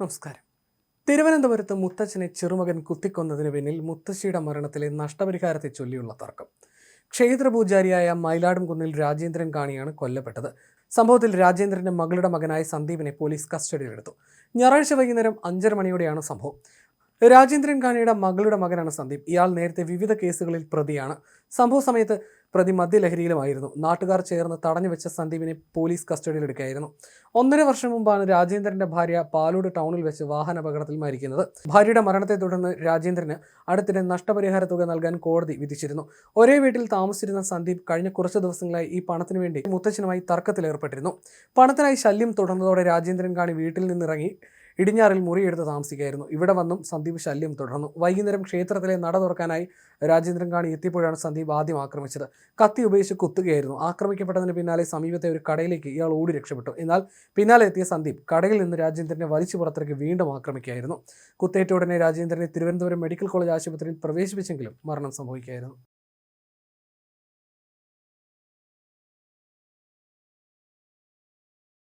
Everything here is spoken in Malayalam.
നമസ്കാരം. തിരുവനന്തപുരത്ത് മുത്തച്ഛനെ ചെറുമകൻ കുത്തിക്കൊന്നതിന് പിന്നിൽ മുത്തശ്ശിയുടെ മരണത്തിലെ നഷ്ടപരിഹാരത്തെ ചൊല്ലിയുള്ള തർക്കം. ക്ഷേത്രപൂജാരിയായ പൂജാരിയായ മൈലാടുംകുന്നിൽ രാജേന്ദ്രൻ കാണിയാണ് കൊല്ലപ്പെട്ടത്. സംഭവത്തിൽ രാജേന്ദ്രന്റെ മകളുടെ മകനായ സന്ദീപിനെ പോലീസ് കസ്റ്റഡിയിലെടുത്തു. ഞായറാഴ്ച വൈകുന്നേരം അഞ്ചര മണിയോടെയാണ് സംഭവം. രാജേന്ദ്രൻ ഖാനയുടെ മകളുടെ മകനാണ് സന്ദീപ്. ഇയാൾ നേരത്തെ വിവിധ കേസുകളിൽ പ്രതിയാണ്. സംഭവ സമയത്ത് പ്രതി മദ്യലഹരിയിലുമായിരുന്നു. നാട്ടുകാർ ചേർന്ന് തടഞ്ഞു വെച്ച സന്ദീപിനെ പോലീസ് കസ്റ്റഡിയിലെടുക്കുകയായിരുന്നു ഒന്നര വർഷം മുമ്പാണ് രാജേന്ദ്രന്റെ ഭാര്യ പാലോട് ടൗണിൽ വെച്ച് വാഹന അപകടത്തിൽ മരിക്കുന്നത്. ഭാര്യയുടെ മരണത്തെ തുടർന്ന് രാജേന്ദ്രന് അടുത്തിടെ നഷ്ടപരിഹാര തുക നൽകാൻ കോടതി വിധിച്ചിരുന്നു. ഒരേ വീട്ടിൽ താമസിച്ചിരുന്ന സന്ദീപ് കഴിഞ്ഞ കുറച്ച് ദിവസങ്ങളായി ഈ പണത്തിനു വേണ്ടി മുത്തച്ഛനുമായി തർക്കത്തിലേർപ്പെട്ടിരുന്നു. പണത്തിനായി ശല്യം തുടർന്നതോടെ രാജേന്ദ്രൻ കാണി വീട്ടിൽ നിന്നിറങ്ങി ഇടിഞ്ഞാറിൽ മുറിയെടുത്ത് താമസിക്കുകയായിരുന്നു. ഇവിടെ വന്നും സന്ദീപ് ശല്യം തുടർന്നു. വൈകുന്നേരം ക്ഷേത്രത്തിലെ നട തുറക്കാനായി രാജേന്ദ്രൻ കാണി എത്തിയപ്പോഴാണ് സന്ദീപ് ആദ്യം ആക്രമിച്ചത്. കത്തി ഉപയോഗിച്ച് കുത്തുകയായിരുന്നു. ആക്രമിക്കപ്പെട്ടതിന് പിന്നാലെ സമീപത്തെ ഒരു കടയിലേക്ക് ഇയാൾ ഓടി രക്ഷപ്പെട്ടു. എന്നാൽ പിന്നാലെ എത്തിയ സന്ദീപ് കടയിൽ നിന്ന് രാജേന്ദ്രനെ വലിച്ചു പുറത്തേക്ക് വീണ്ടും ആക്രമിക്കുകയായിരുന്നു. കുത്തേറ്റ ഉടനെ രാജേന്ദ്രനെ തിരുവനന്തപുരം മെഡിക്കൽ കോളേജ് ആശുപത്രിയിൽ പ്രവേശിപ്പിച്ചെങ്കിലും മരണം സംഭവിക്കുകയായിരുന്നു.